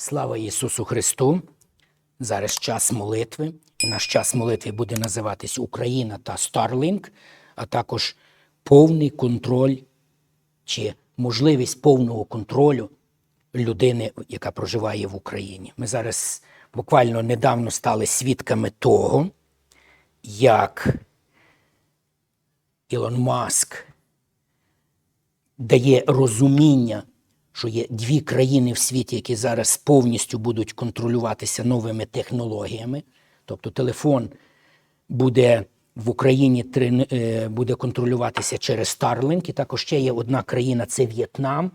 Слава Ісусу Христу! Зараз час молитви. І наш час молитви буде називатись Україна та Starlink, а також повний контроль чи можливість повного контролю людини, яка проживає в Україні. Ми зараз буквально недавно стали свідками того, як Ілон Маск дає розуміння, що є дві країни в світі, які зараз повністю будуть контролюватися новими технологіями. Тобто телефон буде в Україні е, буде контролюватися через Starlink. І також ще є одна країна це В'єтнам,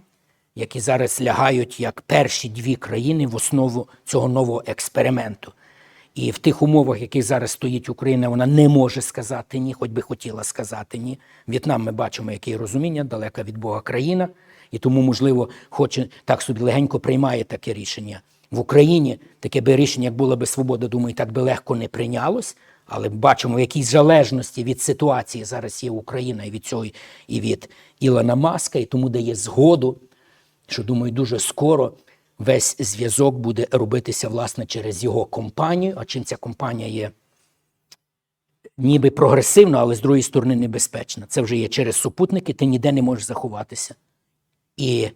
які зараз лягають як перші дві країни в основу цього нового експерименту. І в тих умовах, яких зараз стоїть Україна, вона не може сказати ні, хоч би хотіла сказати ні. В'єтнам ми бачимо, яке розуміння, далека від Бога країна, і тому, можливо, хоче так собі легенько приймає таке рішення. В Україні таке би рішення, як була би свобода, думаю, так би легко не прийнялось. Але бачимо, в якій залежності від ситуації зараз є Україна і від цього, і від Ілона Маска, і тому дає згоду, що думаю, дуже скоро весь зв'язок буде робитися власне через його компанію. А чим ця компанія є ніби прогресивна, але з другої сторони небезпечна. Це вже є через супутники, ти ніде не можеш заховатися. І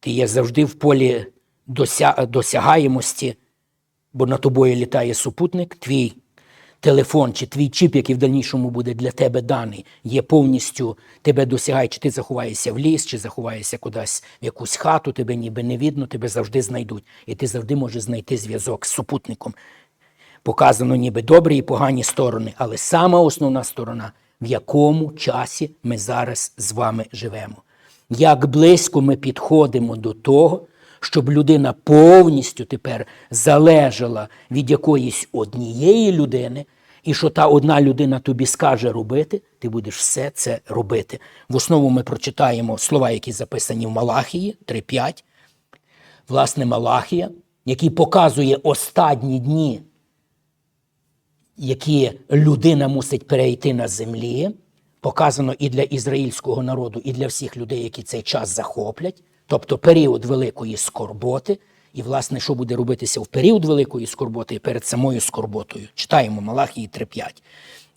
ти є завжди в полі дося- досягаємості, бо на тобою літає супутник, твій телефон чи твій чіп, який в дальнішому буде для тебе даний, є повністю тебе досягає, чи ти заховаєшся в ліс, чи заховаєшся кудись в якусь хату, тебе ніби не видно, тебе завжди знайдуть. І ти завжди можеш знайти зв'язок з супутником. Показано ніби добрі і погані сторони, але сама основна сторона, в якому часі ми зараз з вами живемо. Як близько ми підходимо до того, щоб людина повністю тепер залежала від якоїсь однієї людини, і що та одна людина тобі скаже робити, ти будеш все це робити. В основу ми прочитаємо слова, які записані в Малахії 3.5. Власне, Малахія, який показує останні дні які людина мусить перейти на землі, показано і для ізраїльського народу, і для всіх людей, які цей час захоплять, тобто період великої скорботи. І, власне, що буде робитися в період великої скорботи і перед самою скорботою. Читаємо Малахії 3.5.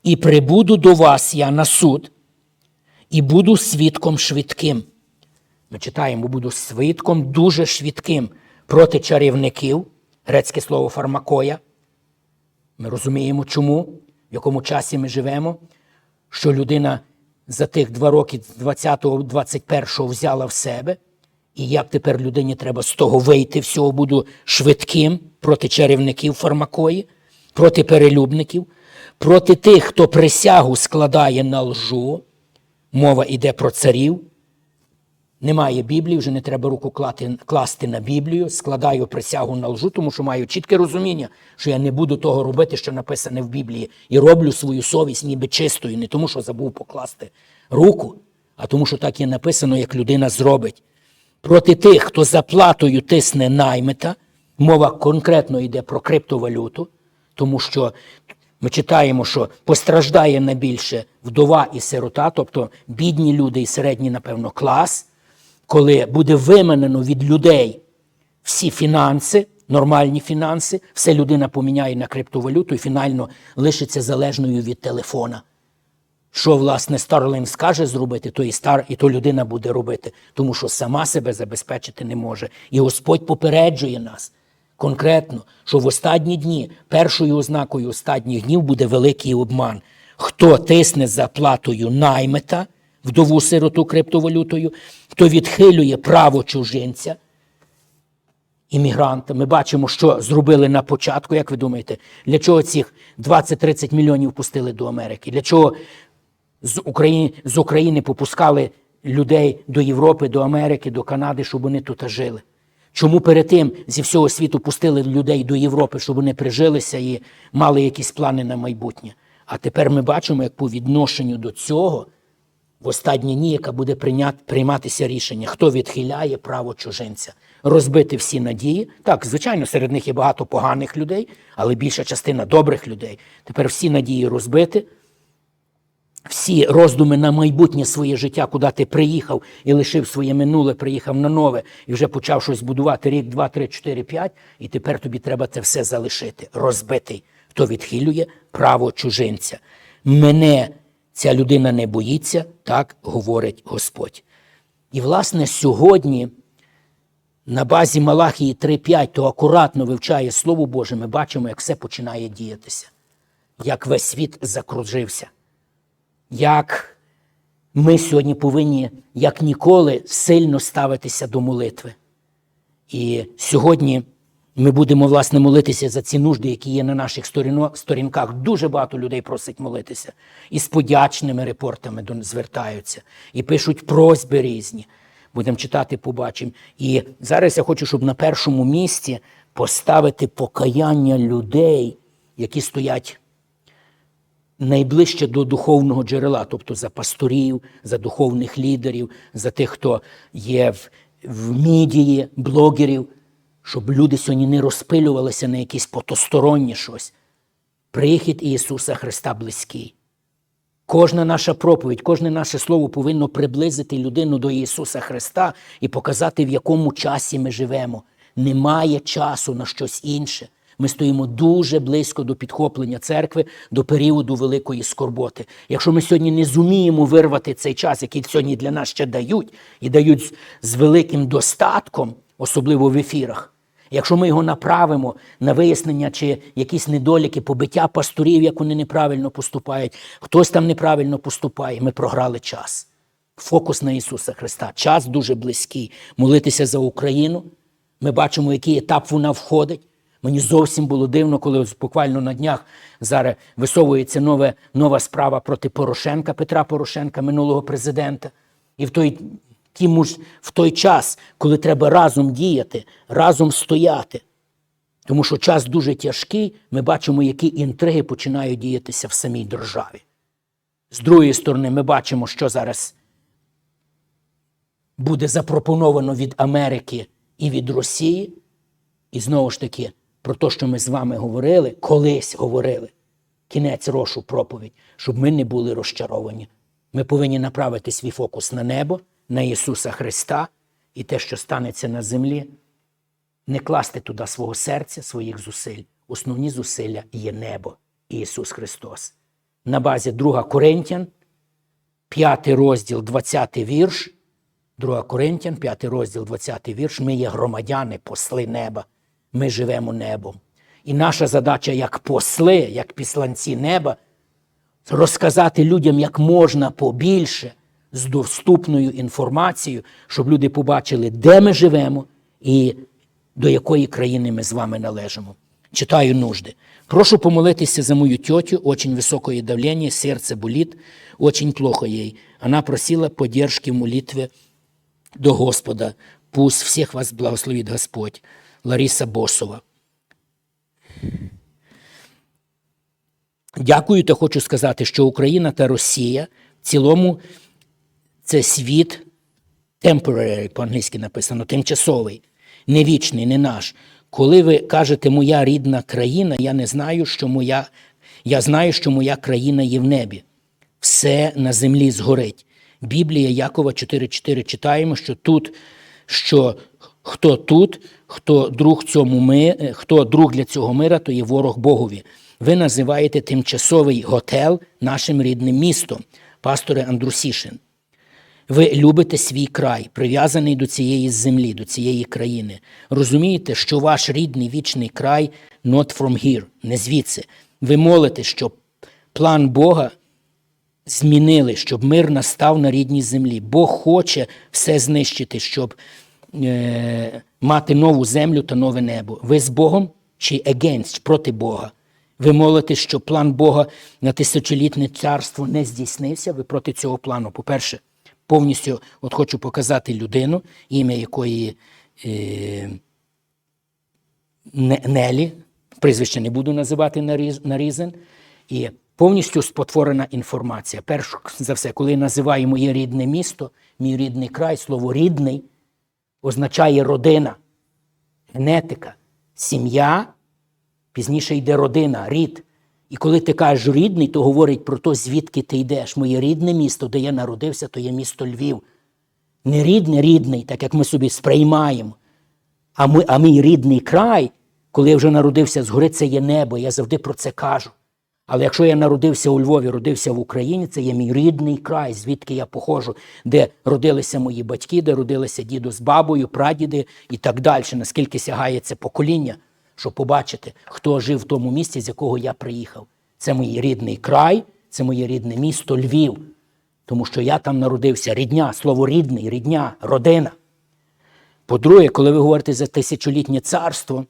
І прибуду до вас я на суд, і буду свідком швидким. Ми читаємо, буду свідком дуже швидким проти чарівників, грецьке слово фармакоя, ми розуміємо, чому, в якому часі ми живемо, що людина за тих два роки 20-го, 21-го взяла в себе, і як тепер людині треба з того вийти, всього буду швидким проти чарівників фармакої, проти перелюбників, проти тих, хто присягу складає на лжу. Мова йде про царів, немає Біблії, вже не треба руку клати, класти на Біблію, складаю присягу на лжу, тому що маю чітке розуміння, що я не буду того робити, що написане в Біблії, і роблю свою совість ніби чистою, не тому, що забув покласти руку, а тому, що так є написано, як людина зробить. Проти тих, хто заплатою тисне наймита, мова конкретно йде про криптовалюту, тому що ми читаємо, що постраждає найбільше вдова і сирота, тобто бідні люди і середній, напевно, клас, коли буде виманено від людей всі фінанси, нормальні фінанси, все людина поміняє на криптовалюту і фінально лишиться залежною від телефона. Що, власне, Starlink скаже зробити, то і стар, і то людина буде робити, тому що сама себе забезпечити не може. І Господь попереджує нас конкретно, що в останні дні, першою ознакою останніх днів буде великий обман. Хто тисне за платою наймита, вдову сироту криптовалютою, хто відхилює право чужинця, іммігранта. Ми бачимо, що зробили на початку. Як ви думаєте, для чого цих 20-30 мільйонів пустили до Америки? Для чого з України, з України попускали людей до Європи, до Америки, до Канади, щоб вони тут жили? Чому перед тим зі всього світу пустили людей до Європи, щоб вони прижилися і мали якісь плани на майбутнє? А тепер ми бачимо, як по відношенню до цього в останні дні, яка буде прийматися рішення, хто відхиляє право чужинця, розбити всі надії. Так, звичайно, серед них є багато поганих людей, але більша частина добрих людей. Тепер всі надії розбити, всі роздуми на майбутнє своє життя, куди ти приїхав і лишив своє минуле, приїхав на нове і вже почав щось будувати рік, два, три, чотири, п'ять, і тепер тобі треба це все залишити, розбитий. Хто відхилює право чужинця. Мене ця людина не боїться, так говорить Господь. І, власне, сьогодні на базі Малахії 3.5, то акуратно вивчає Слово Боже, ми бачимо, як все починає діятися, як весь світ закружився, як ми сьогодні повинні, як ніколи, сильно ставитися до молитви. І сьогодні ми будемо, власне, молитися за ці нужди, які є на наших сторінках. Дуже багато людей просить молитися. І з подячними репортами звертаються, і пишуть просьби різні. Будемо читати, побачимо. І зараз я хочу, щоб на першому місці поставити покаяння людей, які стоять найближче до духовного джерела, тобто за пасторів, за духовних лідерів, за тих, хто є в, в мідії, блогерів, щоб люди сьогодні не розпилювалися на якісь потостороннє щось. Прихід Ісуса Христа близький. Кожна наша проповідь, кожне наше слово повинно приблизити людину до Ісуса Христа і показати, в якому часі ми живемо. Немає часу на щось інше. Ми стоїмо дуже близько до підхоплення церкви, до періоду великої скорботи. Якщо ми сьогодні не зуміємо вирвати цей час, який сьогодні для нас ще дають, і дають з великим достатком, особливо в ефірах, Якщо ми його направимо на вияснення чи якісь недоліки, побиття пасторів, як вони неправильно поступають, хтось там неправильно поступає, ми програли час. Фокус на Ісуса Христа. Час дуже близький. Молитися за Україну. Ми бачимо, який етап вона входить. Мені зовсім було дивно, коли буквально на днях зараз висовується нове, нова справа проти Порошенка, Петра Порошенка, минулого президента. І в той, ті муж- в той час, коли треба разом діяти, разом стояти. Тому що час дуже тяжкий, ми бачимо, які інтриги починають діятися в самій державі. З другої сторони, ми бачимо, що зараз буде запропоновано від Америки і від Росії. І знову ж таки, про те, що ми з вами говорили, колись говорили, кінець рошу проповідь, щоб ми не були розчаровані. Ми повинні направити свій фокус на небо, на Ісуса Христа і те, що станеться на землі, не класти туди свого серця, своїх зусиль. Основні зусилля є небо Ісус Христос. На базі 2 Коринтян, 5 розділ, 20 вірш. 2 Коринтян, 5 розділ, 20 вірш. Ми є громадяни, посли неба. Ми живемо небом. І наша задача як посли, як післанці неба, розказати людям як можна побільше з доступною інформацією, щоб люди побачили, де ми живемо і до якої країни ми з вами належимо. Читаю нужди. Прошу помолитися за мою тетю, очень высокое давление, сердце болит, очень плохо ей. Она просила поддержки в молитве до Господа. Пусть всех вас благословит Господь. Лариса Босова. Дякую та хочу сказати, що Україна та Росія в цілому це світ temporary, по-англійськи написано, тимчасовий, не вічний, не наш. Коли ви кажете моя рідна країна, я не знаю, що моя, я знаю, що моя країна є в небі. Все на землі згорить. Біблія Якова 4.4 читаємо, що тут, що хто тут, хто друг цьому ми, е, хто друг для цього мира, то є ворог Богові. Ви називаєте тимчасовий готел нашим рідним містом, пасторе Андрусішин. Ви любите свій край, прив'язаний до цієї землі, до цієї країни. Розумієте, що ваш рідний вічний край not from here, не звідси. Ви молите, щоб план Бога змінили, щоб мир настав на рідній землі. Бог хоче все знищити, щоб е, мати нову землю та нове небо. Ви з Богом чи against, проти Бога? Ви молите, що план Бога на тисячолітне царство не здійснився. Ви проти цього плану. По-перше, повністю от хочу показати людину, ім'я якої е, Нелі, прізвище не буду називати наріз- нарізан, і повністю спотворена інформація. Перш за все, коли називаю моє рідне місто, мій рідний край, слово рідний означає родина, генетика, сім'я, пізніше йде родина, рід. І коли ти кажеш рідний, то говорить про те, звідки ти йдеш. Моє рідне місто, де я народився, то є місто Львів. Не рідний, рідний, так як ми собі сприймаємо. А, ми, а мій рідний край, коли я вже народився згори, це є небо. Я завжди про це кажу. Але якщо я народився у Львові, родився в Україні, це є мій рідний край, звідки я походжу, де родилися мої батьки, де родилися діду з бабою, прадіди і так далі, наскільки сягає це покоління, щоб побачити, хто жив в тому місці, з якого я приїхав. Це мій рідний край, це моє рідне місто Львів. Тому що я там народився, рідня, слово рідний, рідня, родина. По-друге, коли ви говорите за тисячолітнє царство,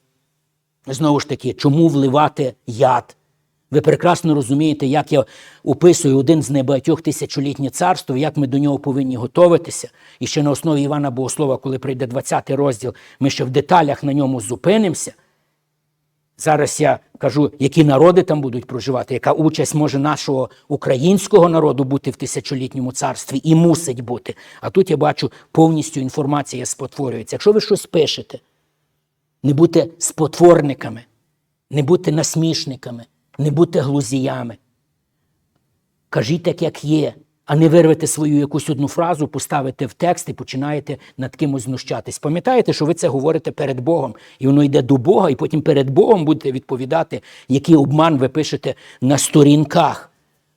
знову ж таки, чому вливати яд? Ви прекрасно розумієте, як я описую один з небагатьох тисячолітнє царство, як ми до нього повинні готуватися. І ще на основі Івана Богослова, коли прийде 20 розділ, ми ще в деталях на ньому зупинимося. Зараз я кажу, які народи там будуть проживати, яка участь може нашого українського народу бути в тисячолітньому царстві і мусить бути. А тут я бачу повністю інформація спотворюється. Якщо ви щось пишете, не будьте спотворниками, не будьте насмішниками, не будьте глузіями. Кажіть так, як є, а не вирвете свою якусь одну фразу, поставите в текст і починаєте над кимось знущатись. Пам'ятаєте, що ви це говорите перед Богом, і воно йде до Бога, і потім перед Богом будете відповідати, який обман ви пишете на сторінках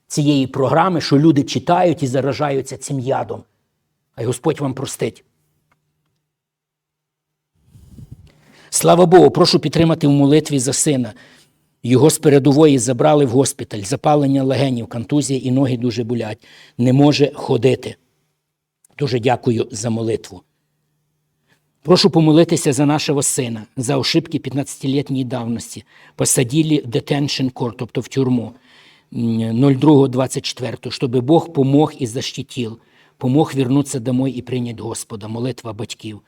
цієї програми, що люди читають і заражаються цим ядом. А й Господь вам простить. Слава Богу, прошу підтримати в молитві за сина. Його з передової забрали в госпіталь, запалення легенів, контузія і ноги дуже болять. Не може ходити. Дуже дякую за молитву. Прошу помолитися за нашого сина, за ошибки 15-літньої давності. Посадили в detention court, тобто в тюрму 02.24, щоб Бог помог і защитил, помог вернуться домой і прийняти Господа. Молитва батьків.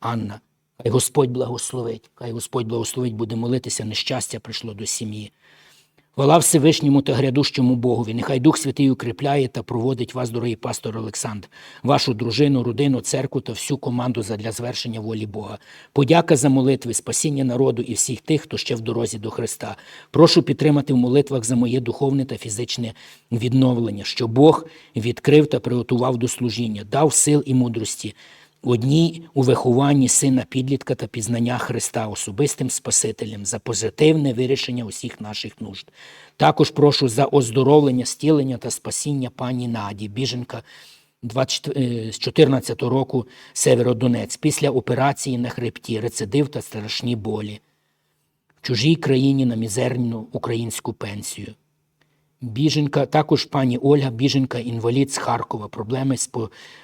Анна. Хай Господь благословить, хай Господь благословить, буде молитися, нещастя прийшло до сім'ї. Хвала Всевишньому та грядущому Богові. Нехай Дух Святий укріпляє та проводить вас, дорогий пастор Олександр, вашу дружину, родину, церкву та всю команду задля звершення волі Бога. Подяка за молитви, спасіння народу і всіх тих, хто ще в дорозі до Христа. Прошу підтримати в молитвах за моє духовне та фізичне відновлення, що Бог відкрив та приготував до служіння, дав сил і мудрості одній у вихованні сина підлітка та пізнання Христа особистим Спасителем за позитивне вирішення усіх наших нужд. Також прошу за оздоровлення, стілення та спасіння пані Наді, біженка 2014 року Северодонець, після операції на хребті, рецидив та страшні болі. В чужій країні на мізерну українську пенсію. Біженка, також пані Ольга, біженка, інвалід з Харкова, проблеми з,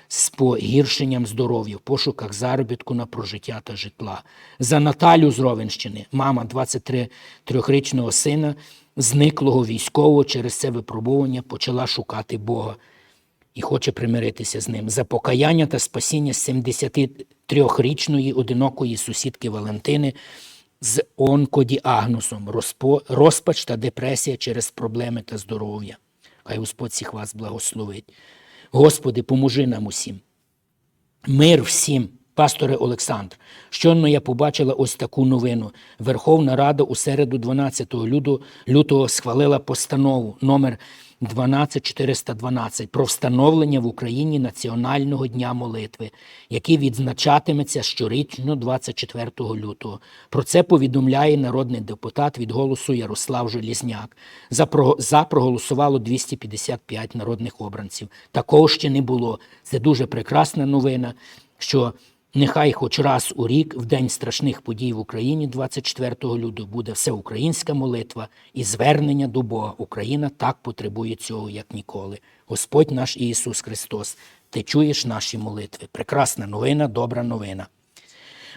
з погіршенням здоров'я, в пошуках заробітку на прожиття та житла. За Наталю з Ровенщини, мама 23-річного сина, зниклого військового через це випробування почала шукати Бога і хоче примиритися з ним. За покаяння та спасіння 73-річної одинокої сусідки Валентини з онкодіагнозом, розпач та депресія через проблеми та здоров'я. Хай Господь всіх вас благословить. Господи, поможи нам усім. Мир всім, пасторе Олександр. Щойно я побачила ось таку новину. Верховна Рада у середу 12 лютого, схвалила постанову номер 12412 про встановлення в Україні Національного дня молитви, який відзначатиметься щорічно 24 лютого. Про це повідомляє народний депутат від голосу Ярослав Желізняк. За проголосувало 255 народних обранців. Такого ще не було. Це дуже прекрасна новина, що Нехай хоч раз у рік, в день страшних подій в Україні, 24 лютого, буде всеукраїнська молитва і звернення до Бога. Україна так потребує цього, як ніколи. Господь наш Ісус Христос, ти чуєш наші молитви. Прекрасна новина, добра новина.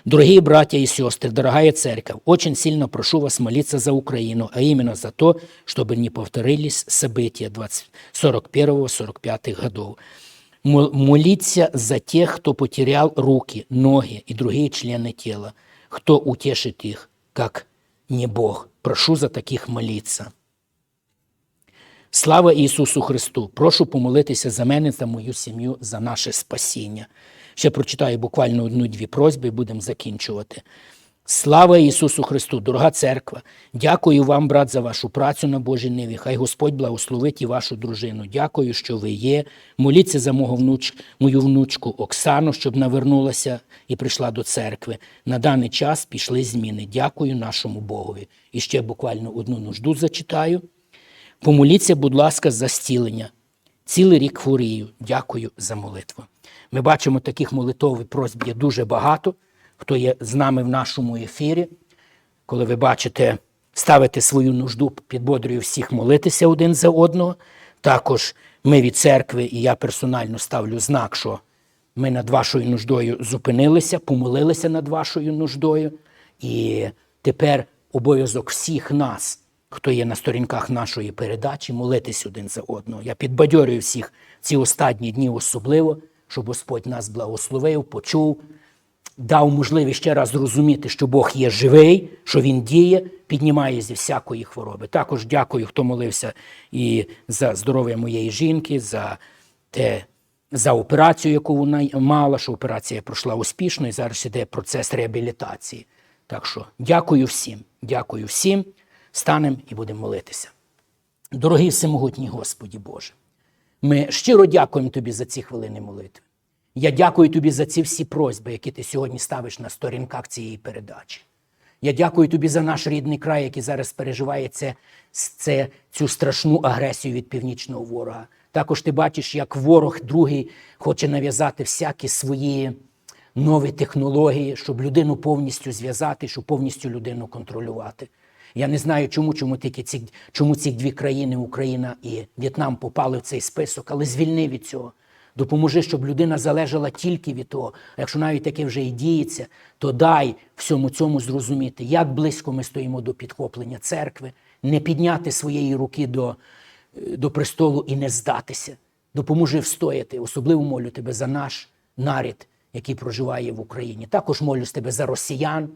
Дорогие братья и сестры, дорогая церковь, очень сильно прошу вас молиться за Украину, а именно за то, чтобы не повторились события 41-45 годов. Мо- Молиться за тех, кто потерял руки, ноги и другие члены тела. Кто утешит их, как не Бог. Прошу за таких молиться. Слава Ісусу Христу! Прошу помолитися за мене, за мою сім'ю, за наше спасіння. Ще прочитаю буквально одну-дві просьби і будемо закінчувати. Слава Ісусу Христу, дорога церква! Дякую вам, брат, за вашу працю на Божій ниві. Хай Господь благословить і вашу дружину. Дякую, що ви є. Моліться за мого внуч... мою внучку Оксану, щоб навернулася і прийшла до церкви. На даний час пішли зміни. Дякую нашому Богові. І ще буквально одну нужду зачитаю. Помоліться, будь ласка, за зцілення. Цілий рік хворію. Дякую за молитву. Ми бачимо таких молитов просьб є дуже багато. Хто є з нами в нашому ефірі, коли ви бачите, ставите свою нужду, підбодрюю всіх молитися один за одного. Також ми від церкви, і я персонально ставлю знак, що ми над вашою нуждою зупинилися, помолилися над вашою нуждою. І тепер обов'язок всіх нас, хто є на сторінках нашої передачі, молитись один за одного. Я підбадьорюю всіх ці останні дні особливо, щоб Господь нас благословив, почув, дав можливість ще раз зрозуміти, що Бог є живий, що Він діє, піднімає зі всякої хвороби. Також дякую, хто молився і за здоров'я моєї жінки, за те, за операцію, яку вона мала, що операція пройшла успішно, і зараз іде процес реабілітації. Так що дякую всім, дякую всім. Станемо і будемо молитися. Дорогий всемогутній Господі Боже, ми щиро дякуємо Тобі за ці хвилини молитви. Я дякую тобі за ці всі просьби, які ти сьогодні ставиш на сторінках цієї передачі. Я дякую тобі за наш рідний край, який зараз переживає це, це, цю страшну агресію від північного ворога. Також ти бачиш, як ворог другий хоче нав'язати всякі свої нові технології, щоб людину повністю зв'язати, щоб повністю людину контролювати. Я не знаю, чому, чому тільки ці, чому ці дві країни, Україна і В'єтнам, попали в цей список, але звільни від цього. Допоможи, щоб людина залежала тільки від того. А якщо навіть таке вже і діється, то дай всьому цьому зрозуміти, як близько ми стоїмо до підхоплення церкви, не підняти своєї руки до, до престолу і не здатися. Допоможи встояти. Особливо молю тебе за наш нарід, який проживає в Україні. Також молюсь тебе за росіян,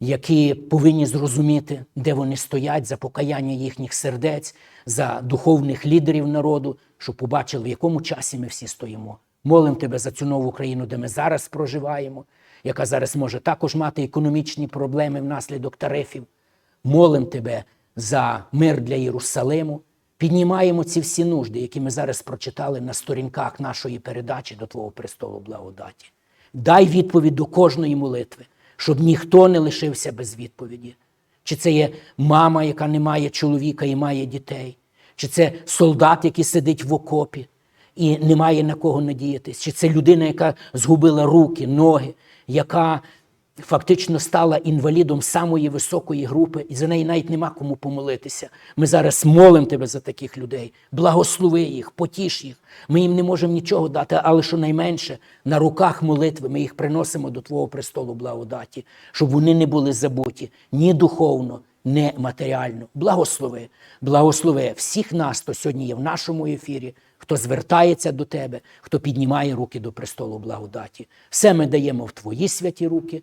які повинні зрозуміти, де вони стоять, за покаяння їхніх сердець, за духовних лідерів народу, щоб побачили, в якому часі ми всі стоїмо. Молим тебе за цю нову країну, де ми зараз проживаємо, яка зараз може також мати економічні проблеми внаслідок тарифів. Молим тебе за мир для Єрусалиму. Піднімаємо ці всі нужди, які ми зараз прочитали на сторінках нашої передачі до Твого престолу благодаті. Дай відповідь до кожної молитви, щоб ніхто не лишився без відповіді. Чи це є мама, яка не має чоловіка і має дітей, чи це солдат, який сидить в окопі і не має на кого надіятись, чи це людина, яка згубила руки, ноги, яка фактично стала інвалідом самої високої групи, і за неї навіть нема кому помолитися. Ми зараз молимо тебе за таких людей, благослови їх, потіш їх. Ми їм не можемо нічого дати, але щонайменше на руках молитви ми їх приносимо до Твого престолу благодаті, щоб вони не були забуті ні духовно, ні матеріально. Благослови, благослови всіх нас, хто сьогодні є в нашому ефірі, хто звертається до тебе, хто піднімає руки до престолу благодаті. Все ми даємо в Твої святі руки,